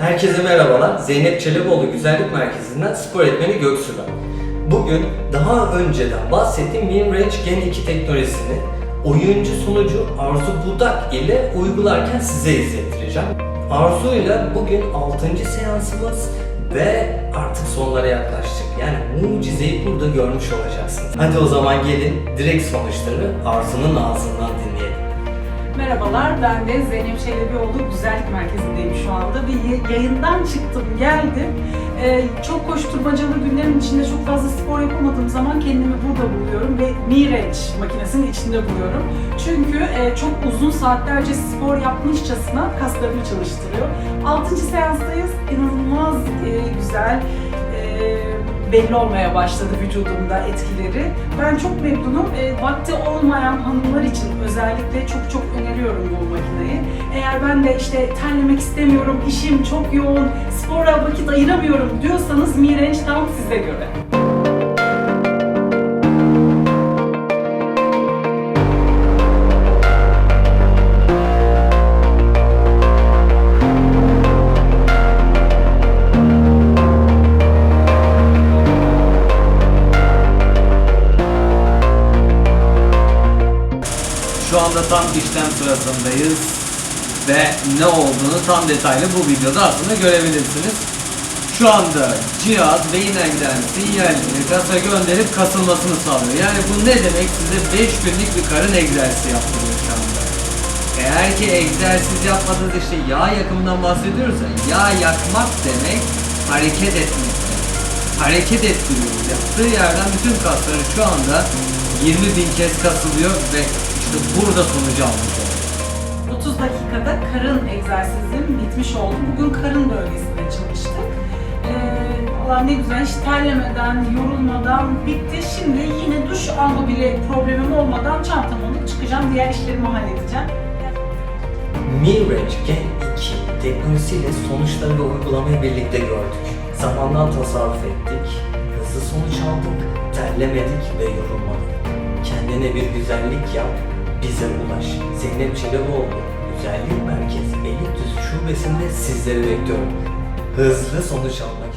Herkese merhabalar. Zeynep Çeleboğlu Güzellik Merkezi'nden spor etmeni Göksu ben. Bugün daha önceden bahsettiğim MinRange Gen 2 teknolojisini oyuncu sunucu Arzu Budak ile uygularken size izlettireceğim. Arzu ile bugün 6. seansımız ve artık sonlara yaklaştık. Yani mucizeyi burada görmüş olacaksınız. Hadi o zaman gelin direkt sonuçları Arzu'nun ağzından dinleyelim. Merhabalar, ben de Zeynep Çelebioğlu Güzellik Merkezi'ndeyim şu anda. Bir yayından çıktım, geldim. Ee, çok koşturmacalı günlerin içinde çok fazla spor yapamadığım zaman kendimi burada buluyorum ve Mireç makinesinin içinde buluyorum. Çünkü e, çok uzun saatlerce spor yapmışçasına kaslarımı çalıştırıyor. 6. seanstayız, inanılmaz e, güzel, belli olmaya başladı vücudumda etkileri. Ben çok memnunum. E, vakti olmayan hanımlar için özellikle çok çok öneriyorum bu makineyi. Eğer ben de işte terlemek istemiyorum, işim çok yoğun, spora vakit ayıramıyorum diyorsanız Mirange tam size göre. Anda tam işlem sırasındayız ve ne olduğunu tam detaylı bu videoda aslında görebilirsiniz. Şu anda cihaz beyinden giden sinyalleri kasa gönderip kasılmasını sağlıyor. Yani bu ne demek? Size 5 günlük bir karın egzersizi yaptırıyor şu anda. Eğer ki egzersiz yapmadığınız işte yağ yakımından bahsediyorsa yağ yakmak demek hareket etmek. Hareket ettiriyoruz. Yaptığı yerden bütün kasları şu anda 20 bin kez kasılıyor ve işte burada sonucu almış oluyor. 30 dakikada karın egzersizim bitmiş oldu. Bugün karın bölgesinde çalıştık. Ee, Valla ne güzel hiç terlemeden, yorulmadan bitti. Şimdi yine duş alma bile problemim olmadan çantamı alıp çıkacağım. Diğer işlerimi halledeceğim. Mirage Gen 2 teknolojisiyle sonuçları ve uygulamayı birlikte gördük. Zamandan tasarruf ettik, hızlı sonuç aldık, terlemedik ve yorulmadık. Kendine bir güzellik yap, bize ulaş. Zeynep Çeleboğlu Güzellik Merkezi Beylikdüzü Şubesi'nde sizleri bekliyorum. Hızlı sonuç almak